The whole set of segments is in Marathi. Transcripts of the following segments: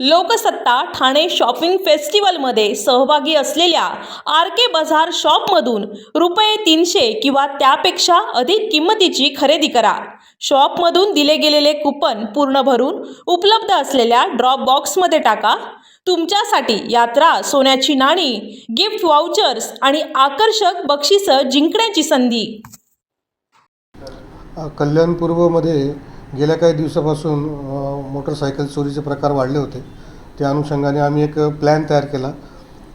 लोकसत्ता ठाणे शॉपिंग फेस्टिवलमध्ये सहभागी असलेल्या आर के बाजार शॉपमधून रुपये तीनशे किंवा त्यापेक्षा अधिक किंमतीची खरेदी करा. शॉपमधून दिले गेलेले कुपन पूर्ण भरून उपलब्ध असलेल्या ड्रॉप बॉक्समध्ये टाका. तुमच्यासाठी यात्रा सोन्याची नाणी गिफ्ट वाउचर्स आणि आकर्षक बक्षिसं जिंकण्याची संधी. कल्याण पूर्वमध्ये गेल्या काही दिवसापासून मोटरसायकल चोरीचे प्रकार वाढले होते. त्या अनुषंगाने आम्ही एक प्लॅन तयार केला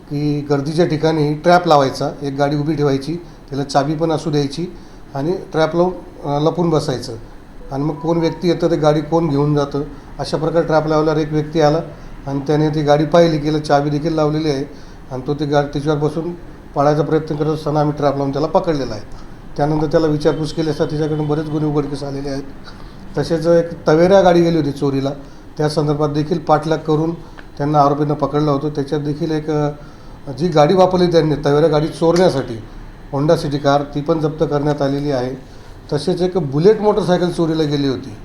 की गर्दीच्या ठिकाणी ट्रॅप लावायचा एक गाडी उभी ठेवायची त्याला चाबी पण असू द्यायची आणि ट्रॅप लावून लपून बसायचं. आणि मग कोण व्यक्ती येतं ते गाडी कोण घेऊन जातं? अशा प्रकारे ट्रॅप लावल्यावर एक व्यक्ती आला आणि त्याने ती गाडी पाहिली गेलं चाबी देखील लावलेली आहे आणि तो ती गाडी त्याच्यावर बसून पाळायचा प्रयत्न करत असताना आम्ही ट्रॅप लावून त्याला पकडलेला आहे. त्यानंतर त्याला विचारपूस केली असता तिच्याकडून बरेच गुन्हे उघडकीस आलेले आहेत. तसेच एक तवेरा गाडी गेली होती चोरीला त्या संदर्भात देखील पाठलाग करून त्यांना आरोपींना पकडलं होतं. त्याच्यात देखील एक जी गाडी वापरली त्यांनी तवेरा गाडी चोरण्यासाठी होंडा सिटी कार ती पण जप्त करण्यात आलेली आहे. तसेच एक बुलेट मोटरसायकल चोरीला गेली होती.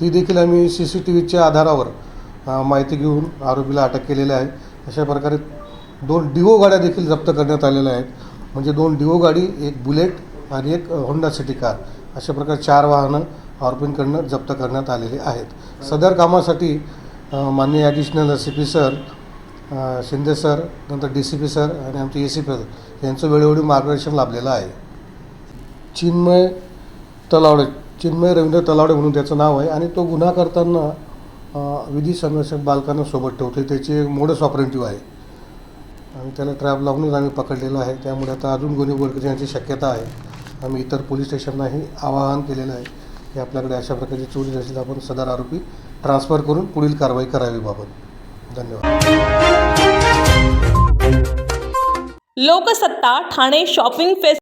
ती देखील आम्ही सी सी टी व्हीच्या आधारावर माहिती घेऊन आरोपीला अटक केलेली आहे. अशा प्रकारे दोन डिओ गाड्या देखील जप्त करण्यात आलेल्या आहेत. म्हणजे दोन डिओ गाडी एक बुलेट आणि एक होंडा सिटी कार. अशा प्रकारे चार वाहनं आरोपींकडनं जप्त करण्यात आलेली आहेत. सदर कामासाठी माननीय additional C P sir Shinde sir नंतर डी सी पी सर आणि आमचे ए सी पी सर यांचं वेळोवेळी मार्गदर्शन लाभलेलं आहे. चिन्मय तलावडे चिन्मय रवींद्र तलावडे म्हणून त्याचं नाव आहे आणि तो गुन्हा करताना विधी संरक्षक बालकांना सोबत ठेवतो त्याचे मोडस ऑपरेटिव्ह आहे. आणि त्याला ट्रॅप लावूनच आम्ही पकडलेलं आहे. त्यामुळे आता अजून गुन्हे उघडकीस यांची शक्यता आहे. आम्ही इतर पोलीस स्टेशनलाही आवाहन केलेलं आहे की आपल्याकडे अशा प्रकारची चोरी असेल आपण सदर आरोपी ट्रान्सफर करून पुढील कारवाई करावी बाबत. धन्यवाद. Loksatta Thane shopping fest